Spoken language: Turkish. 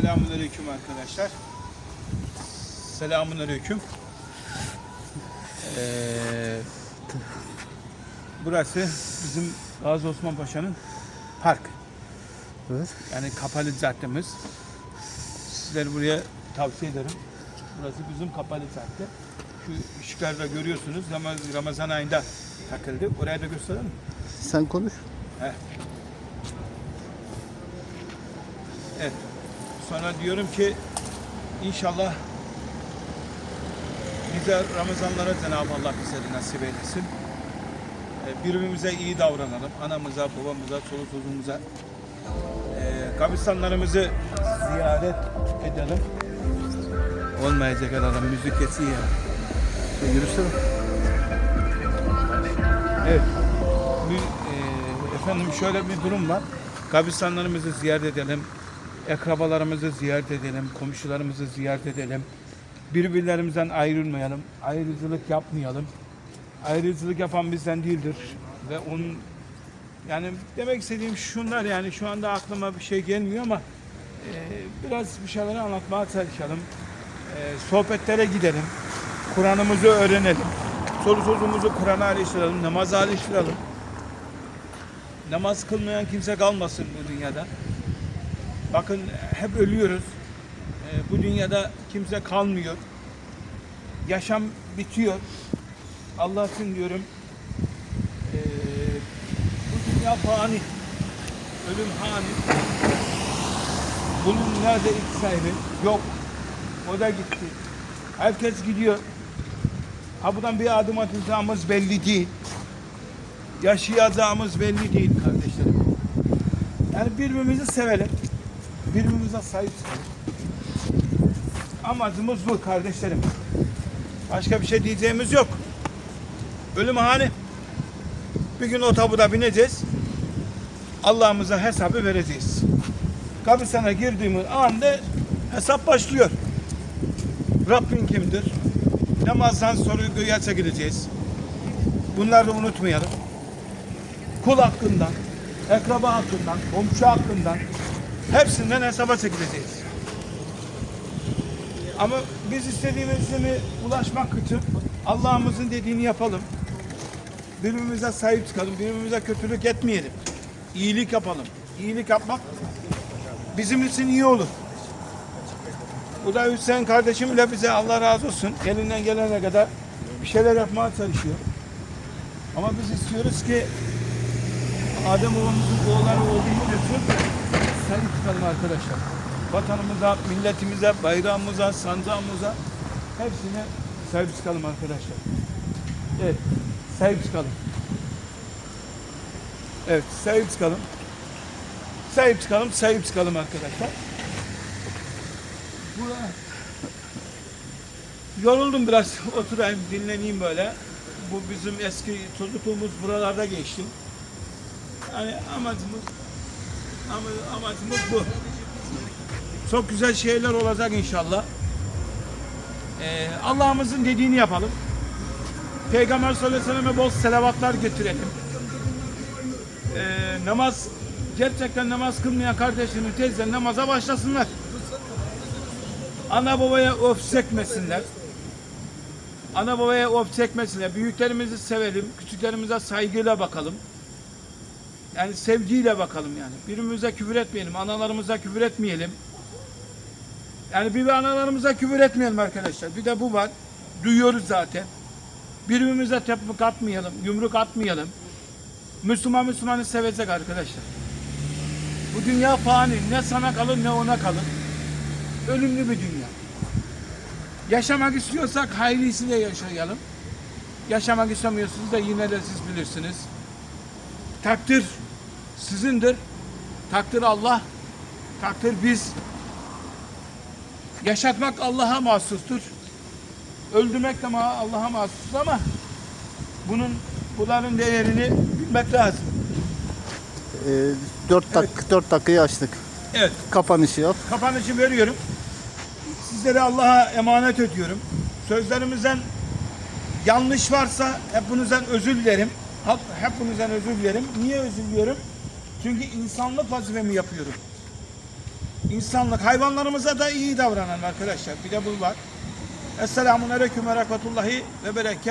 Selamünaleyküm arkadaşlar. Selamünaleyküm. Ee, burası bizim Gazi Osman Paşa'nın park. Evet. Yani kapalı caddemiz. Sizleri buraya tavsiye ederim. Burası bizim kapalı cadde. Şu ışıklarda görüyorsunuz. Ramaz- Ramazan ayında takıldı. Oraya da gösterelim. Sen konuş. Evet. Sonra diyorum ki inşallah bize Ramazanlara Cenab-ı Allah bize nasip eylesin. Ee, Birbirimize iyi davranalım. Anamıza, babamıza, çoluk çocuğumuza. Ee, kabristanlarımızı ziyaret edelim. Olmayacak adam müzik geçiyor ya. Şey, yürüsene. Evet. Bir, e, efendim şöyle bir durum var. Kabristanlarımızı ziyaret edelim. Akrabalarımızı ziyaret edelim. Komşularımızı ziyaret edelim. Birbirlerimizden ayrılmayalım. Ayrıcılık yapmayalım. Ayrıcılık yapan bizden değildir. Ve onun yani demek istediğim şunlar yani şu anda aklıma bir şey gelmiyor ama e, biraz bir şeyleri anlatmaya çalışalım. E, sohbetlere gidelim. Kur'an'ımızı öğrenelim. Soru sözümüzü Kur'an'a alıştıralım, namaza alıştıralım. Namaz kılmayan kimse kalmasın bu dünyada. Bakın hep ölüyoruz. Ee, bu dünyada kimse kalmıyor. Yaşam bitiyor. Allah için diyorum. ee, bu dünya fani. Ölüm hani. Bunun nerede ilk sahibi? Yok. O da gitti. Herkes gidiyor. Ha buradan bir adım atacağımız belli değil. Yaşayacağımız belli değil kardeşlerim. Yani birbirimizi sevelim. Birbirimize sahip çıkalım. Amacımız bu kardeşlerim. Başka bir şey diyeceğimiz yok. Ölüm hani. Bir gün o tabuda bineceğiz. Allah'ımıza hesabı vereceğiz. Kabristana girdiğimiz anda hesap başlıyor. Rabbin kimdir? Namazdan sonra göğe çekileceğiz. Bunları unutmayalım. Kul hakkından, akraba hakkından, komşu hakkından hepsinden hesaba çekileceğiz. Ama biz istediğimiz mi ulaşmak için Allah'ımızın dediğini yapalım. Birbirimize sahip çıkalım, birbirimize kötülük etmeyelim. İyilik yapalım. İyilik yapmak bizim için iyi olur. Bu da Hüseyin kardeşimle bize Allah razı olsun. Elinden gelene kadar bir şeyler yapmaya çalışıyor. Ama biz istiyoruz ki Adem babamızın oğulları olduğumuz için sahip çıkalım arkadaşlar. Vatanımıza, milletimize, bayrağımıza, sancağımıza hepsine sahip çıkalım arkadaşlar. Evet, sahip çıkalım. Evet, sahip çıkalım. Sahip çıkalım, sahip çıkalım arkadaşlar. Bura... Yoruldum biraz oturayım dinleneyim böyle. Bu bizim eski çocukluğumuz buralarda geçti. Yani amacımız ama- amacımız bu. Çok güzel şeyler olacak inşallah. Ee, Allah'ımızın dediğini yapalım. Peygamber sallallahu aleyhi ve bol selavatlar getirelim. Ee, namaz gerçekten namaz kılmayan kardeşlerimiz teyze namaza başlasınlar. Ana babaya of çekmesinler. Ana babaya of çekmesinler. Büyüklerimizi sevelim. Küçüklerimize saygıyla bakalım. Yani sevgiyle bakalım yani. Birbirimize küfür etmeyelim. Analarımıza küfür etmeyelim. Yani bir analarımıza küfür etmeyelim arkadaşlar. Bir de bu var. Duyuyoruz zaten. Birbirimize tepki atmayalım. Yumruk atmayalım. Müslüman Müslümanı sevecek arkadaşlar. Bu dünya fani. Ne sana kalır ne ona kalır ölümlü bir dünya. Yaşamak istiyorsak hayrisiyle yaşayalım. Yaşamak istemiyorsunuz da yine de siz bilirsiniz. Takdir sizindir. Takdir Allah. Takdir biz. Yaşatmak Allah'a mahsustur. Öldürmek de Allah'a mahsustur ama bunun bunların değerini bilmek lazım. Ee, 4 dak 4 dakikayı açtık. Evet. Kapanışı yap. kapanışı veriyorum. Sizleri Allah'a emanet ediyorum. Sözlerimizden yanlış varsa hepinizden özür dilerim. Hep- Hepinizden özür dilerim. Niye özür diliyorum? Çünkü insanlık vazifemi yapıyorum. insanlık, hayvanlarımıza da iyi davranalım arkadaşlar. Bir de bu var. Esselamun Aleyküm ve Rahmetullahi ve Berekat.